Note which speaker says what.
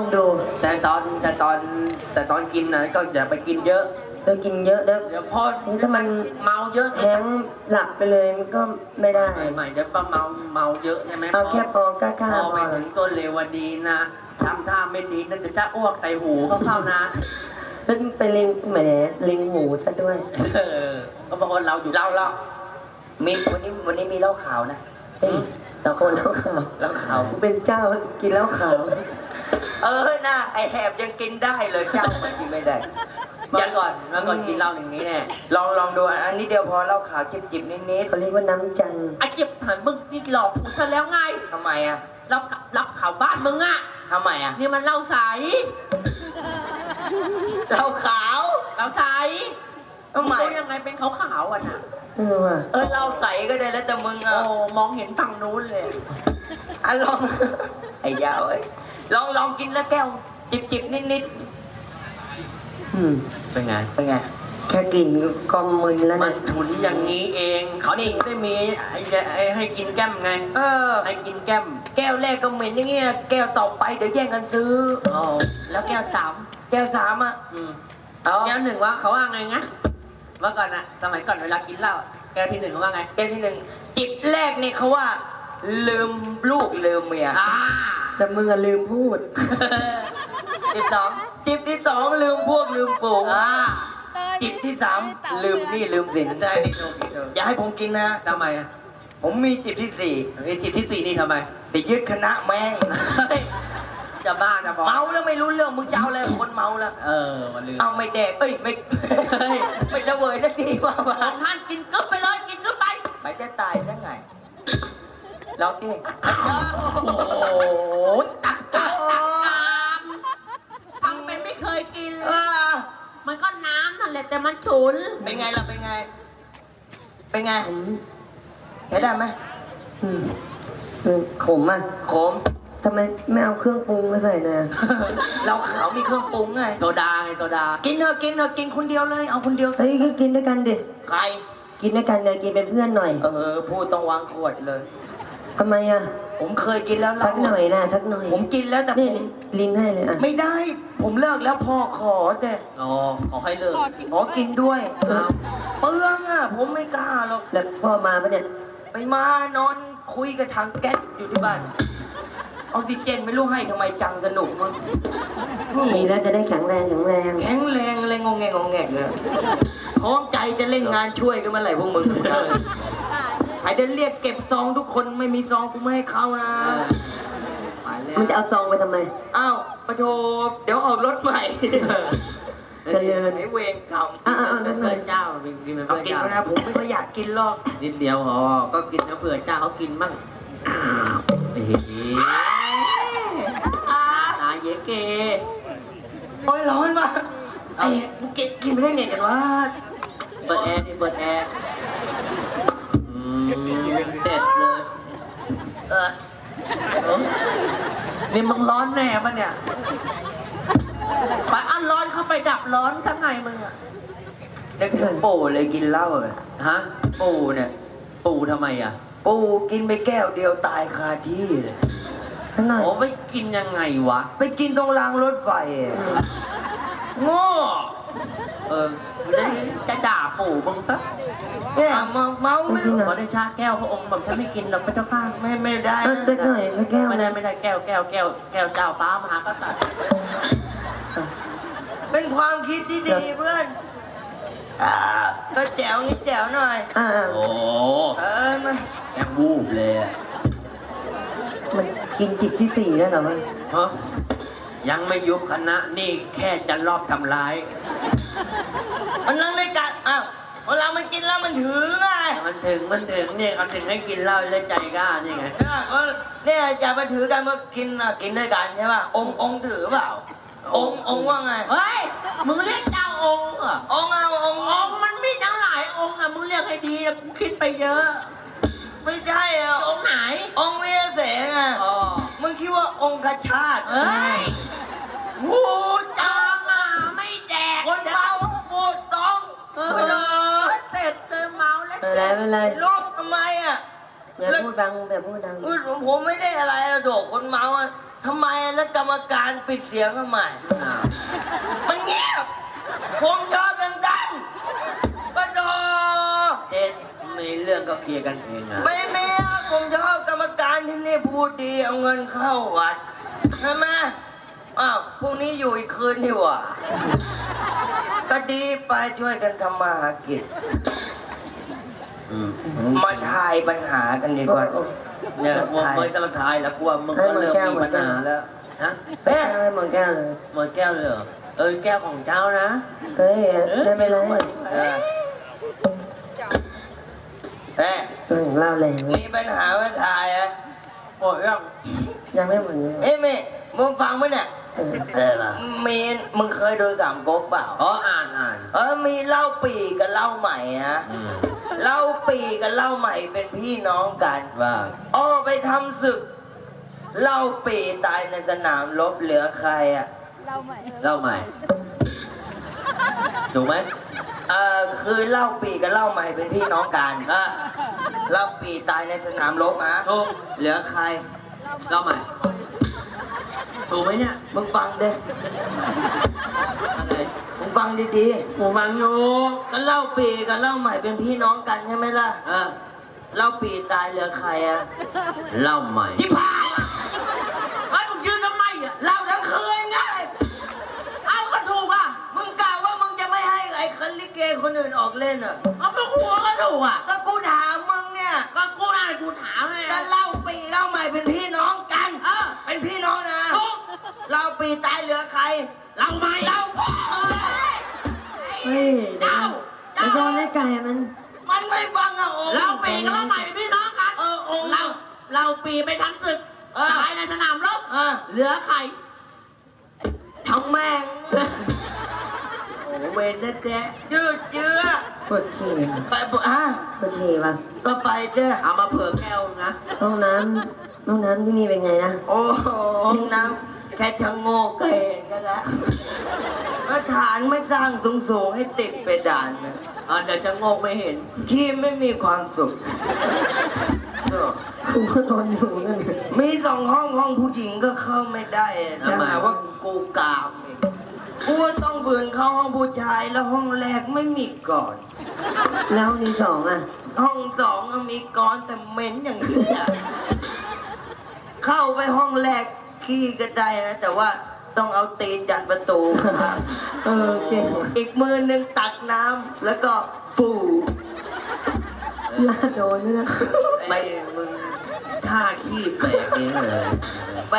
Speaker 1: ลองดู
Speaker 2: แต่ตอนแต่ตอนแต่ตอนกินนะก็อย่าไปกินเยอะ
Speaker 1: เรากินเยอะแล้ว
Speaker 2: เดี๋ยวพอ
Speaker 1: นี่ถ้ามัน
Speaker 2: เมาเยอะ
Speaker 1: แท้งหลับไปเลยมันก็ไม่ได้
Speaker 2: ใหม่ใหม่เดี๋ยวพอเมาเมาเยอะใช่ไหม
Speaker 1: เอาแค่พอกล้า
Speaker 2: พ
Speaker 1: ๆ
Speaker 2: อ
Speaker 1: พ
Speaker 2: ไป
Speaker 1: อ
Speaker 2: ถึงต้นเลวดีนะทำท่าไม่ดีนั่นจะอ้วกใส่หูเขาเข้านะ
Speaker 1: แล้วไปเล็งแหมเล็งหูซะด้วย
Speaker 2: เออก็บอกว่าเราอยู่
Speaker 3: เล่าเล่ามีวันนี้วันนี้มีเหล้าขาวนะ
Speaker 1: เฮ้ยเราคนเล่าขาว
Speaker 3: เหล้าขาว
Speaker 1: กูเป็นเจ้ากินเหล้าขาว
Speaker 3: เออน่าไอแหบยังกินได้เลยเจ้ามันกินไม่ได้
Speaker 2: เมื่อก่อนเมื่อก่อนกินเหล้าอย่างนี้แน่
Speaker 3: ลองลองดูอันนี้เดียวพอเหล้าขาวจิบจิบนิดนิด
Speaker 1: เขาเรียกว่าน้ำจันทร์
Speaker 2: ไอ้เจ็บหันมึงนี่หลอกกูซะแล้วไง
Speaker 3: ๆทำไมอะ
Speaker 2: เรารับข่าวบ้านมึงอะ
Speaker 3: ทำไมอะ
Speaker 2: นี่มันเหล้าใส
Speaker 3: เหล้าขาว
Speaker 2: เหล้าใส
Speaker 3: ทำไม
Speaker 2: รู้ยังไงเป็นขาวๆอะนะ
Speaker 1: เออว่ะ
Speaker 3: เออเหล้าใสก็ได้แล้วแต่มึง
Speaker 2: โอ้
Speaker 3: อะ
Speaker 2: มองเห็นฝั่งนู้นเลย
Speaker 3: อะลองไอ้ยาวเอ้ย ลองลองกินแล้วแก้ว จิบจิบนิดนิด
Speaker 1: อืม
Speaker 2: เป็นไง
Speaker 3: ๆเป็นไง
Speaker 1: แค่กลินก็กอมมึนแล้ว
Speaker 2: มั
Speaker 1: นะ
Speaker 2: นฉุนอย่างนี้เอง เขานี่ได้มีไอ้จะไอ้ให้กินแก้มไง
Speaker 3: เออ
Speaker 2: ให้กินแก้ม
Speaker 3: แก้วแรกก็เหม็นอย่างเงี้ย แก้วต่อไปเดี๋ยวแย่งกันซื้อ
Speaker 2: อ๋อ แล้วแก้วสาม
Speaker 3: แก้วสามอะ
Speaker 2: อืม
Speaker 3: เอา
Speaker 2: แก้วหนึ่งว่าเขาว่าไงนะเมื่อก่อนอะสมัยก่อนเวลากินเหล้าแก้วที่หนึ่งเขาว่าไง
Speaker 3: แก้วที่หนึ่งจิบแรกนี่เขาว่า ลืมลูกลืมเมีย
Speaker 2: อ่า
Speaker 1: แต่มึงอะลืมพูด
Speaker 2: สิบสอง
Speaker 3: จิบที่สองลืมพวกลืมฝูง
Speaker 2: อ่า
Speaker 3: จิบที่สามลืมหนี่ลืมสิน
Speaker 2: ใจดีโอเคเออ
Speaker 3: อย่าให้ผมกินนะ
Speaker 2: ทำไมอะ
Speaker 3: ผมมีจิบที่สี่
Speaker 2: ไอ้จิตที่สี่นี่ทำไม
Speaker 3: ไปยึดคณะแม่ง
Speaker 2: เฮ้ยจะบ้าจะบอก
Speaker 3: เมาแล้วไม่รู้เรื่องมึงจะเอาอะไรกับคนเมาแล้ว
Speaker 2: เออมันลืม
Speaker 3: เอาไม่แดกเอ้ยไม่
Speaker 2: เฮ้ย
Speaker 3: ไม่ระเวยสักทีว่า
Speaker 2: ข
Speaker 3: มา
Speaker 2: องท่านกินกึ๊บไปเลยกินกึ๊บไป
Speaker 3: ไปจะตายซะไง เราที่
Speaker 2: โอ้โหตักกะตักกะทำเป็นไม่เคยกิน
Speaker 3: เออ
Speaker 2: มันก็น้ำนั่นแหละแต่มันฉุน
Speaker 3: เป็นไงล่ะ เป็นไง เป็นไง
Speaker 1: อืม
Speaker 3: เห็นได้ไหม
Speaker 1: อืมเออขมอะ
Speaker 3: ขม
Speaker 1: ทำไมไม่เอาเครื่องปรุงมาใส่นะ
Speaker 3: เราขาวมีเครื่องปรุงไง
Speaker 2: โซดาไงโซดา
Speaker 3: กินเถอะกินเถอะกินคนเดียวเลย เอาคนเดียว
Speaker 1: เฮ้ยก็กินด้วยกันดิ
Speaker 3: ใคร
Speaker 1: กินด้วยกันเลยกินเป็นเพื่อนหน่อย
Speaker 3: เออ พูดต้องวางขวดเลย
Speaker 1: ทำไมอะ
Speaker 3: ผมเคยกินแล้ว
Speaker 1: สักหน่อยนะสักหน่อย
Speaker 3: ผมกินแล้วแต่
Speaker 1: นี่
Speaker 3: ผม
Speaker 1: ลิงให้เลยอะ
Speaker 3: ไม่ได้ ผมเลิกแล้วพ่อขอแต่
Speaker 2: อ๋อขอให้เลิก
Speaker 3: ขอกินด้วย
Speaker 1: เออ
Speaker 3: เปลืองอะ ผมไม่กล้าหรอก
Speaker 1: แล้วพ่อมาปะเนี่ย
Speaker 3: ไปมานอนคุยกับทางแก๊สอยู่ที่บ้านออกซิเจนไม่รู้ให้ทำไมจังสนุกมั้ง
Speaker 1: มีแล้วจะได้แข็งแรงแข็งแรง
Speaker 3: แข็งแรงเลยงงแงงงแงกเลยพร้อมใจจะเล่นงานช่วยกันเมื่อไหร่พวกมึง ไอเดินเรียกเก็บซองทุกคนไม่มีซองกูไม่ให้เขานะ
Speaker 2: ไปแล้ว
Speaker 1: มันจะเอาซองไปทำไม
Speaker 3: อ้าวปะโทเดี๋ยวออกรถใหม่
Speaker 1: เจริญ
Speaker 3: ไอ้เวรเก่า
Speaker 1: อะอะอะ
Speaker 2: เป็นเพื่อนเจ้ากินเป็น
Speaker 3: เอา
Speaker 2: เพื่อน
Speaker 3: กิน
Speaker 2: เจ้า
Speaker 3: แล้วนะผมไม่ค่อยอยากกินหรอก
Speaker 2: นิดเดียวพอก็กินนะเผื่อเจ้าเขากินบ้างเฮ้ยตาเยเก
Speaker 3: โอ้ยร้อนว่ะไอ้มึงกินกินไม่ได้ไงกันวะ
Speaker 2: เปิดแอร์ดิเปิดแอร์อืม เด็ดเลย
Speaker 3: เออ
Speaker 2: เอ้านี่มึงร้อนแน่ปะเนี่ยไปอันร้อนเข้าไปดับร้อนทั้งไงมึงอะ
Speaker 3: นึกถึงปู่เลยกินเหล้าเลย
Speaker 2: ฮะ
Speaker 3: ปู่เนี่ย
Speaker 2: ปู่ทำไมอะ
Speaker 3: ปู่กินไปแก้วเดียวตายคาที่เลย
Speaker 1: สักหน่อย
Speaker 2: โอ้ไปกินยังไงวะ
Speaker 3: ไปกินตรงรางรถไฟอะโง่
Speaker 2: เออจะจะด่าปู่มึงซะ
Speaker 3: เนี่ยเมาเมา
Speaker 1: ไม่
Speaker 3: ไม่
Speaker 1: จริง
Speaker 3: รู้
Speaker 1: เหรอ
Speaker 2: ขอได้ชาแก้วพระองค์ผมจะไม่กินหรอกพระเจ้าข้า
Speaker 3: ไม่ไม่ได้
Speaker 1: เอาสักหน่อยสักแก้ว
Speaker 2: ไม่ได้ไม่ได้แก้วแก้วแก้วแก้วเจ้าฟ้ามหากษัตริย์
Speaker 3: เป็นความคิดที่ดีเพื่อนอ่าก็แจ๋วงี้แจ๋วหน่อย
Speaker 1: อ่า
Speaker 2: โอ้
Speaker 3: เออมา
Speaker 2: แอบวูบเลยอะ
Speaker 1: มันกินจิบที่สี่แล้วเหรอวะ
Speaker 2: ฮะ ยังไม่ยุบคณะนี่แค่จะรอบทำร้าย
Speaker 3: มันนั่งด้วยกันอ้าวเวลามันกินแล้วมันถือไง
Speaker 2: มันถึงมันถึงเนี่ยเขาถึงให้กินเหล้าแล้วใจกล้านี่ไง
Speaker 3: เนี่ยก็เนี่ยจะมาถือกันมากินอะกินด้วยกันใช่ป่ะองค์องค์ถือเปล่า องค์องค์ว่าไง
Speaker 2: เฮ้ย มึงเรียกเจ้าองค์เหรอ
Speaker 3: องค์เอาองค์
Speaker 2: องค์มันมีตั้งหลายองค์อะมึงเรียกให้ดีนะกูคิดไปเยอะ
Speaker 3: ไม่ใช่อะ
Speaker 2: องค์ไหน
Speaker 3: องค์เวียเสงอะ
Speaker 2: อ๋อ
Speaker 3: มึงคิดว่าองค์กชาติ
Speaker 2: เฮ้ย
Speaker 3: พูด
Speaker 2: จองอะไม่แดก
Speaker 3: คนเมาพูดตรง
Speaker 2: เอ
Speaker 3: ไม่ได้
Speaker 2: อเสร็จเลยเมาแล้ว
Speaker 1: ไม่เป็นไรไม่เป็นไร
Speaker 3: ลูกทำไมอะ
Speaker 1: อย่าพูดดังอย่าพูดดัง
Speaker 3: อุ๊ยผมไม่ได้อะไรอะโถคนเมาอะทำไมแล้วกรรมการปิดเสียงทำไม
Speaker 2: อ้าว
Speaker 3: มันเงียบ ผมชอบดังๆปะโด
Speaker 2: เจ๊มีเรื่องก็เคลียร์กันเองอะ
Speaker 3: ไม่มีอะผมชอบกรรมการที่นี่พูดดีเอาเงินเข้าวัดใช่ไหม อ้าวพรุ่งนี้อยู่อีกคืนนี่หว่าก็ดีไปช่วยกันทำมาหากิน
Speaker 2: อืม
Speaker 3: มาทายปัญหากันดีกว่า
Speaker 2: เนี่ยมึงไม่ต้องมาทายแล้วกลัวมึงก็เริ่มมีปัญหาแล้วฮะ
Speaker 3: เอ๊ะ
Speaker 1: ให้หมดแก้วเลย
Speaker 2: หมดแก้วเลยเหรอเออแก้วของเจ้านะ
Speaker 1: เฮ้ยไม่เป็นไร
Speaker 3: เออเอ๊ะ
Speaker 1: ตัวถึงเล่าเลย
Speaker 3: มีปัญหามาทายอะ
Speaker 2: โอ้ยยัง
Speaker 1: ยังไม่หมดเลย
Speaker 3: เอ้ยเมย์มึงฟังไหมเนี่ย
Speaker 1: เออ
Speaker 2: เออล่ะ
Speaker 3: มีนมึงเคยดูสามก๊กเปล่า
Speaker 2: อ๋ออ่านอ่าน
Speaker 3: เออมีเหล้าปีกับเหล้าใหม่อะ
Speaker 2: อืม
Speaker 3: เหล้าปีกับเหล้าใหม่เป็นพี่น้องกัน
Speaker 2: ว่า
Speaker 3: อ้อไปทำศึกเหล้าปีตายในสนามรบเหลือใครอะ
Speaker 2: เล่าใหม่ถูกไหม
Speaker 3: เออคือเหล้าปีกับเหล้าใหม่เป็นพี่น้องกัน
Speaker 2: อะ
Speaker 3: เหล้าปีตายในสนามรบนะ
Speaker 2: ถูก
Speaker 3: เหลือใคร
Speaker 2: เล่าใหม่ ถูกไหมเนี่ย
Speaker 3: มึงฟังเด้
Speaker 2: อะไร
Speaker 3: มึงฟังดี
Speaker 2: หมูฟังอยู่
Speaker 3: ๆก็เหล้าปีกับเหล้าใหม่เป็นพี่น้องกันใช่ไหมล่ะ
Speaker 2: เออ
Speaker 3: เหล้าปีตายเหลือใครอะ
Speaker 2: เล่าใหม่
Speaker 3: ที่พายอะ
Speaker 2: ไอ้มึงยืนทำไมอะ
Speaker 3: เหล้าทั้งคืนไง
Speaker 2: เอาก็ถูกอะ
Speaker 3: มึงกล่าวว่ามึงจะไม่ให้ไอ้คันลิเกคนอื่นออกเล่นเหรอ
Speaker 2: เอาไปหัวก็ถูกอะ
Speaker 3: ก็กูถามมึงเนี่ย
Speaker 2: ก็กูน่ากูถามไง
Speaker 3: ก็เหล่าปีเหล่าใหม่เป็นพี่น้องกัน
Speaker 2: เออ
Speaker 3: เป็นพี่น้องนะ
Speaker 2: ถูก
Speaker 3: เหล่าปีตายเหลือใคร
Speaker 2: เล่าใหม่
Speaker 3: เหล่าพ่อ
Speaker 1: เฮ้ยเดี๋ยวไอ้โดนไอ้ไก่มัน
Speaker 3: มันไม่ฟังอะโอ้
Speaker 2: เล่าปีกับเล่าใหม่เป็นพี่น้องกัน
Speaker 3: เออองค์
Speaker 2: เรา เราปีไปทำศึก
Speaker 3: เออ
Speaker 2: ตายในสนามรบ
Speaker 3: อะ
Speaker 2: เหลือใคร
Speaker 3: ทั้งแม่ง
Speaker 2: โอ้เวรแท้
Speaker 3: ยืดเยื้อ
Speaker 1: ปวดฉี่
Speaker 3: ไปปะอะ
Speaker 1: ปวดฉี่ป่ะ
Speaker 3: ก็ไปเด้อ
Speaker 2: ๆเอามาเผื่อแก้วนะ
Speaker 1: ห้องน้ำห้องน้ำที่นี่เป็นไงนะ
Speaker 3: โอ้โหน้ำ แค่ชะโงกก็เห็นกันแล้วมาฐานไม่สร้างสูงๆให้ติดไปดานนะ
Speaker 2: อ่าเดี๋ยวจะงงไม่เห็น
Speaker 3: ขี้ไม่มีความสุข
Speaker 1: กูก็นอนอยู่นั่นน่ะ
Speaker 3: มีสองห้องห้องผู้หญิงก็เข้าไม่ได้อะจะหาว่ากูกามอีกกูต้องเบือนเข้าห้องผู้ชายแล้วห้องแรกไม่มีก่อน
Speaker 1: แล้วที่สองอะ
Speaker 3: ห้องสองอะมีก่อนแต่เหม็นอย่างนี้อะเข้าไปห้องแรก ขี้ก็ได้นะแต่ว่าต้องเอาตีนยันประตู
Speaker 1: เออเก่ง
Speaker 3: อีกมือหนึ่งตักน้ำแล้วก็ปู
Speaker 1: ลาดโดนด้วยนะ
Speaker 2: ไม่มึงท่าขี้แปลกเองเลย
Speaker 3: ไป